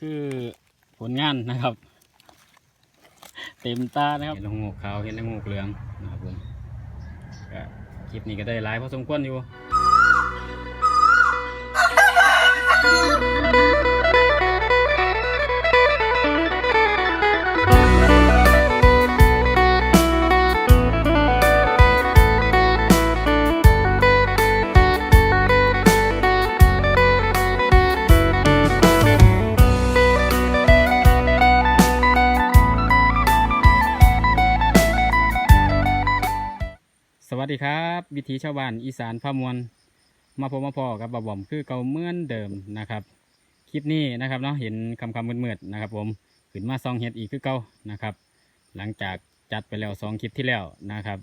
คือผลงานนะครับ เต็มตานะครับเห็นละงูขาวเห็นละงูเหลืองนะครับผมคลิปนี้ก็ได้หลายพอสมควรอยู่ ดีครับ วิถีชาวบ้านอีสานพามวลมาพบมาพอกับบะบอมคือเก่าเหมือนเดิมนะครับคลิปนี้นะครับเนาะเห็นคำคำมืดๆนะครับ ผมขึ้นมาซองเห็ดอีกคือเก่านะครับ หลังจากจัดไปแล้วสองคลิปที่แล้วนะครับ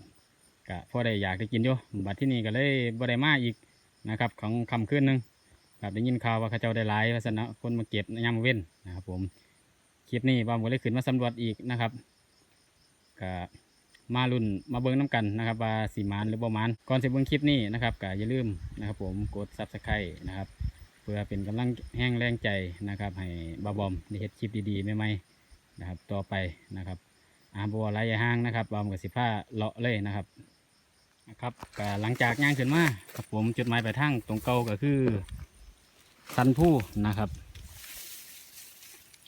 ก็พอได้อยากได้กินอยู่บัดที่นี่ก็เลยบ่ได้มาอีกนะครับ ของคำขึ้นหนึงครับได้ยินข่าวว่าเขาเจ้าได้หลายว่าสนะคนมาเก็บยามเว้นนะครับ ผมคลิปนี้บอมก็เลยขึ้นมาสำรวจอีกนะครับก็ มารุ่นมาเบิ้งน้ำกันนะครับว่าสีมานหรือบ่มานก่อนสิเบิ้งคลิปนี้นะครับก็อย่าลืมนะครับผมกดซับสไครต์นะครับเพื่อเป็นกำลังแห้งแรงใจนะครับ ให้บาบอมได้เห็ดคลิปดีๆใหม่ๆนะครับ ต่อไปนะครับอาบัวไรอย่าห้างนะครับบอมกับสิผ้าเลาะเลยนะครับนะครับก็หลังจากย่างขึ้นมาครับผมจุดหมายปลายทางตรงเก่าก็คือสันผู้นะครับ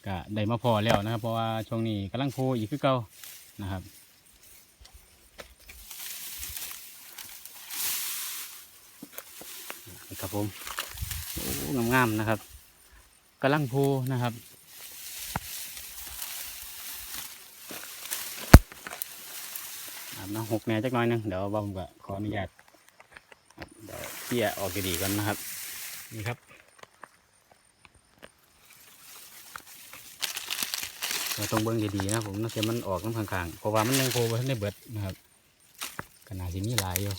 ก็ได้มาพอแล้วนะครับ เพราะว่าช่วงนี้กำลังโพอีกคือเก่านะครับ ครับผมโอ้งามๆนะครับกำลังพูนะครับอาบน้ำหกแหน่จักหน่อยหนึงเดี๋ยวบอมก็ขออนุญาตครับเดี๋ยวเกี่ยออกดีๆก่อนนะครับ นี่ครับเราต้องเบิ้งดีๆนะผมน่าจะมันออกน้ำข้างๆเพราะว่ามันยังโผล่ไว้ในเบิดนะครับขนาดที่มีหลายอยู่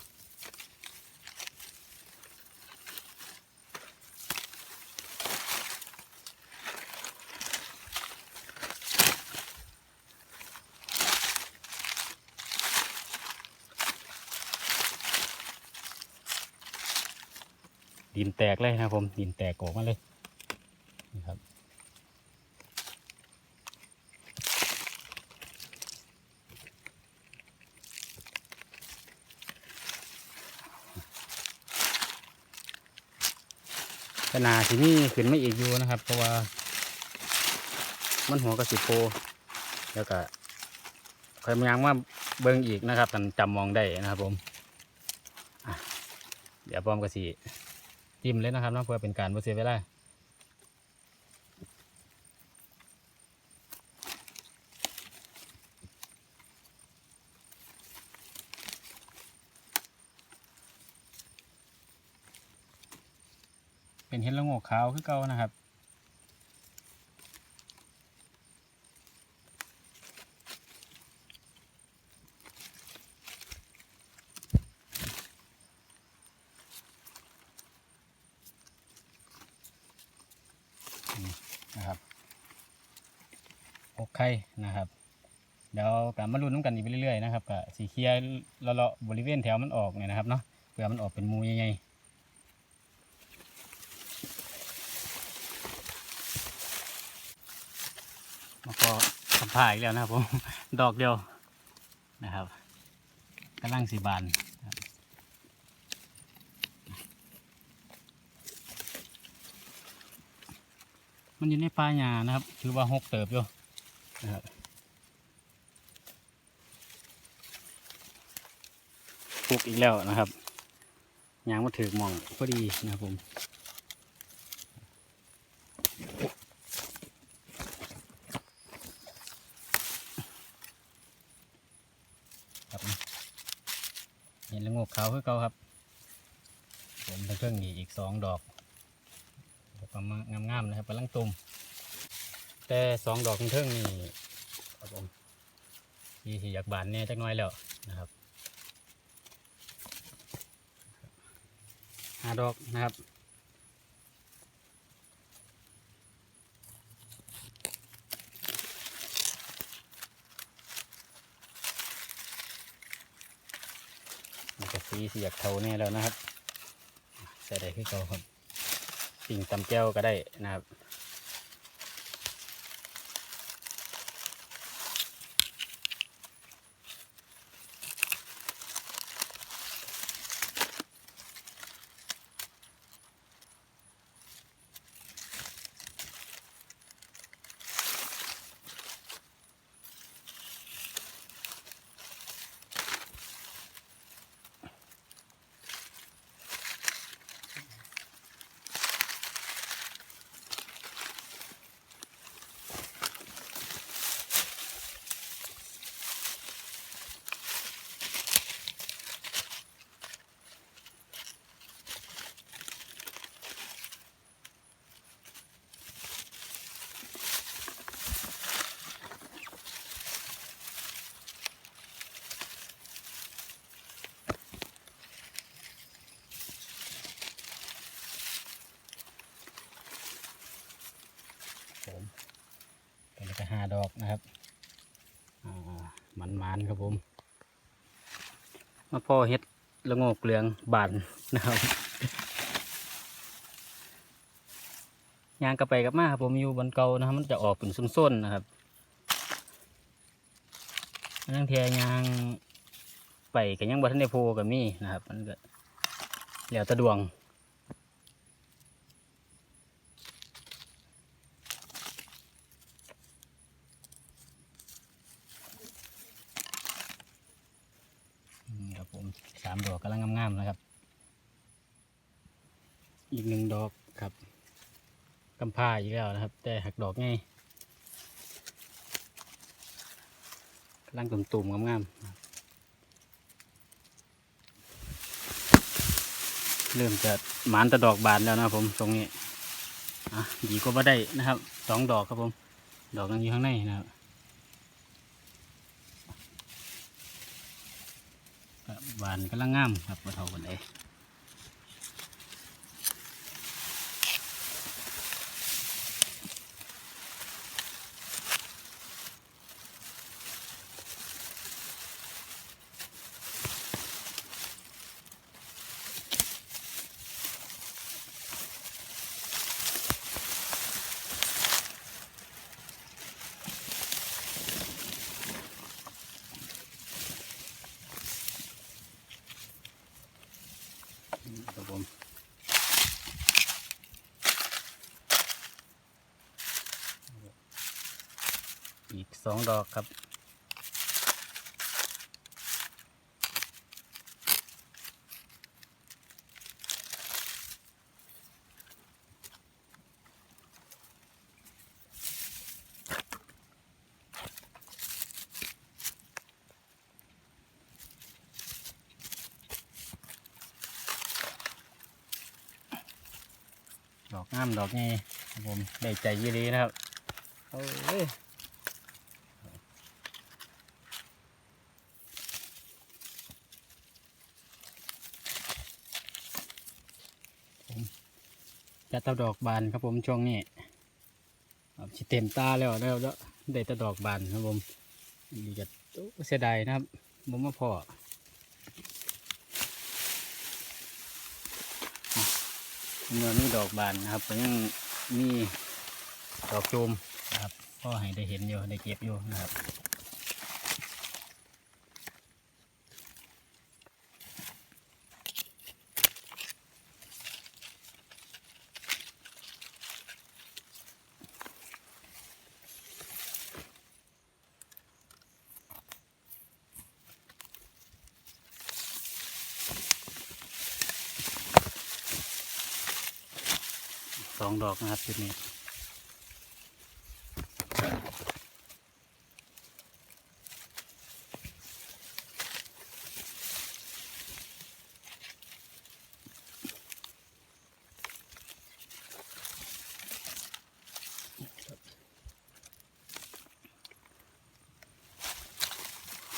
ดินแตกเลยนะครับผมดินแตกออกมาเลยนี่ครับขนาดที่นี่ขึ้นไม่อีกอยู่นะครับ เพราะว่า มันหัวกระสิโพแล้วก็คอยมายังว่าเบิ่งอีกนะครับกันจำมองได้นะครับผมเดี๋ยวพร้อมกระสี จิ้มเลยนะครับนาะเพื่อเป็นการบ่เสียเวลาเป็นเห็ดละโงกขาวคือเก่านะครับ นะครับอกไข่นะครับ เดี๋ยวกลับมาลุ้นน้ำกันอีกไปเรื่อยๆนะครับกับสีเคียร์เลาะๆบริเวณแถวมันออกเนี่ยนะครับเนาะเพื่อมันออกเป็นมูใหญ่ๆแล้วก็สัมภาษณ์อีกแล้วนะครับผม ดอกเดียวนะครับกำลังสีบานครับ มันอยู่ในป่าหญ้านะครับ ถือว่าหกเติบอยู่นะครับปลูกอีกแล้วนะครับยางมาถือมองพอดีนะครับผมครับเห็นล้วงกขาวคือเก่าครับ ผมทั้งเครื่องนี้อีกสองดอก ประมาณงามๆนะครับกำลังตุ่มแต่สองดอกทั้งเครื่งนี่ครับผมที่ที่อยากบานเนี่จักน้อยแล้วนะครับหาดอกนะครับมันจะสีเสียกเทาแน่แล้วนะครับใส่ได้ขึ้นเก่าครับ ปิ่งตำแก้วก็ได้นะครับ หาดอกนะครับมันมันๆครับผม มาพ่อเฮ็ดละโงกเหลืองบานนะครับยางกระไปกับมาครับผมอยู่บนเกานะครับ มันจะออกเป็นส้นๆนะครับนั่งเทียยางไปกันยังบัทันได้โพกับมีนะครับ มันก็แล้วตะดวง อืมครับผมสามดอกกำลังงามๆนะครับ อีกหนึ่งดอกครับกำพร้าอีกแล้วนะครับ แต่หักดอกไงกำลังตุ่มๆงามๆเริ่มจะหมานแตะดอกบานแล้วนะผมตรงนี้อะดีก็บ่ได้นะครับสองดอกครับผม ดอกนึงอยู่ข้างในนะครับ ครับหวานกำลังงามครับมาเท่ากันเลยครับผม อีกสองดอกครับ ดอกงามดอกนี้ผมได้ใจยี่ดีนะครับ โอ้ย จะตาดอกบานครับผมช่วงนี้ครับสิเต็มตาแล้วแล้วแล้วได้ตะดอกบานครับผมนี่จะเสียดายนะครับผมมาพอเมื่อมีดอกบานนะครับก็ยังมีดอกจูมนะครับก็ให้ได้เห็นอยู่ได้เก็บอยู่นะครับ ส องดอกนะครับจุดนี้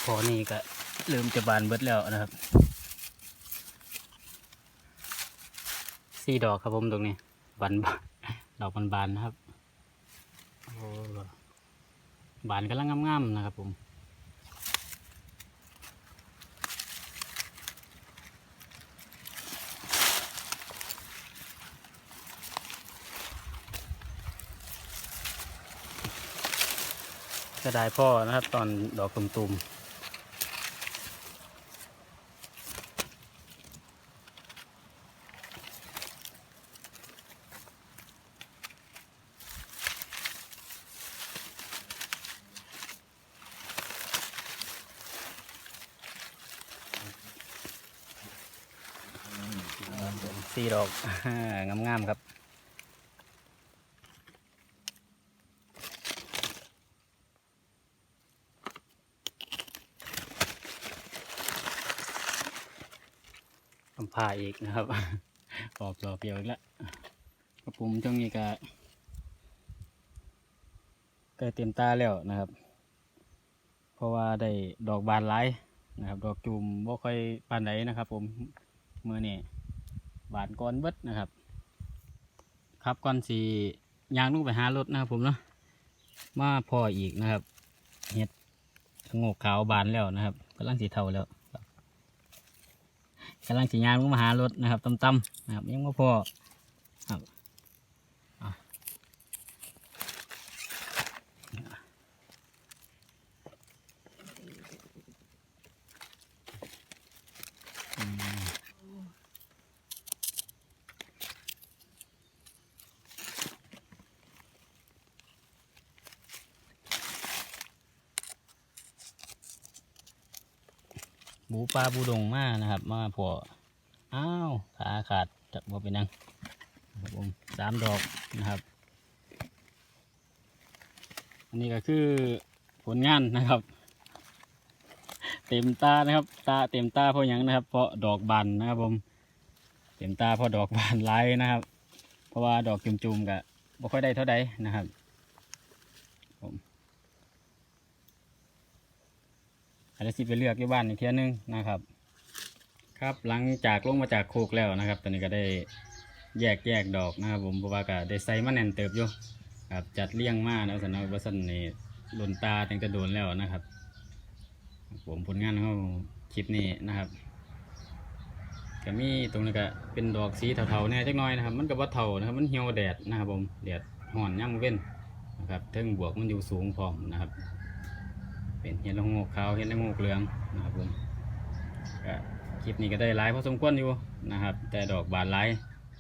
พอนี่ก็เริ่มจะบานเบิดแล้วนะครับสี่ดอกครับผมตรงนี้ บานบานดอกบานบานๆนะครับโอ้บานกำลังงามๆนะครับผมจะได้พ่อนะครับ ตอนดอกตุ่มๆ สี่ดอกงามๆครับทำผ้าอีกนะครับออกดอกเดียวอีกแล้วกระปุมช่วงนี้ก็ใกล้เต็มตาแล้วนะครับ เพราะว่าได้ดอกบานหลายนะครับ ดอกจูมบ่ค่อยปานใดนะครับ ผมเมื่อนี้ บาทก้อนเบิดนะครับ ครับก่อนสียางลูกไปหารถนะครับผมเนาะมาพออีกนะครับเห็ดโงกขาวบานแล้วนะครับกำลังสีเทาแล้วกำลังสียางลงมาหารถนะครับต่ำๆนะครับยังไม่พอครับ หมูปลาบูดงมานะครับ มาพออ้าวขาขาดจะบ่เป็นหยังครับผมสามดอกนะครับ อันนี้ก็คือผลงานนะครับ เต็มตานะครับ ตาเต็มตาเพราะยังนะครับ เพราะดอกบานนะครับผม เต็มตาเพราะดอกบานหลายนะครับ เพราะว่าดอกจุ่มๆกับบ่ค่อยได้เท่าใดนะครับผมอา จจะสิไปเลือกที่บ้านอีกเที่ยนึงนะครับ ครับหลังจากลงมาจากโคกแล้วนะครับ ตอนนี้ก็ได้แยกแยกดอกนะครับ ผมเพราะว่าก็ได้ใส่มาแน่นเติบอยู่ครับจัดเลี้ยงมาแล้วสำหรับว่าสันนี่หล่นตาตั้งแต่โดนแล้วนะครับ ผมผลงานเของคลิปนี้นะครับก็มีตรงนี้ก็เป็นดอกสีเทาๆแน่จักน้อยนะครับ มันก็ว่าเทานะครับ มันเหี่ยวแดดนะครับผมแดดห่อนย่ำเว้นนะครับเทิงบวกมันอยู่สูงพร้อมนะครับ เป็นเห็ดละงกขาวเห็ดละงกเหลืองนะครับผมก็คลิปนี้ก็ได้หลายพอสมควรอยู่นะครับ แต่ดอกบานหลาย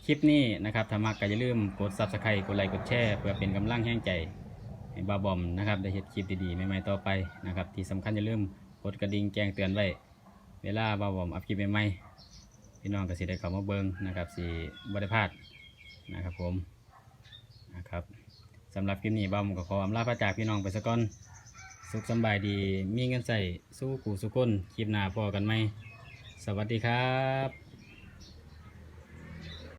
คลิปนี้นะครับถ้ามักก็อย่าลืมกด subscribe กดไลค์กดแชร์เพื่อเป็นกำลังแห่งใจให้บาบอมนะครับได้เห็ดคลิปดีๆใหม่ๆต่อไปนะครับ ที่สำคัญอย่าลืมกดกระดิ่งแจ้งเตือนไว้ เวลาบาบอมอัพคลิปใหม่ๆพี่น้องก็สิได้เข้ามาเบิ่งนะครับสิบ่ได้พาดนะครับผมนะครับสำหรับคลิปนี้บาบอมก็ขออำลาพระจากพี่น้องไปสักก่อน สุขสบายดีมีเงินใส่สู้กูสุกคนคลิปหน้าพอกันไหม สวัสดีครับ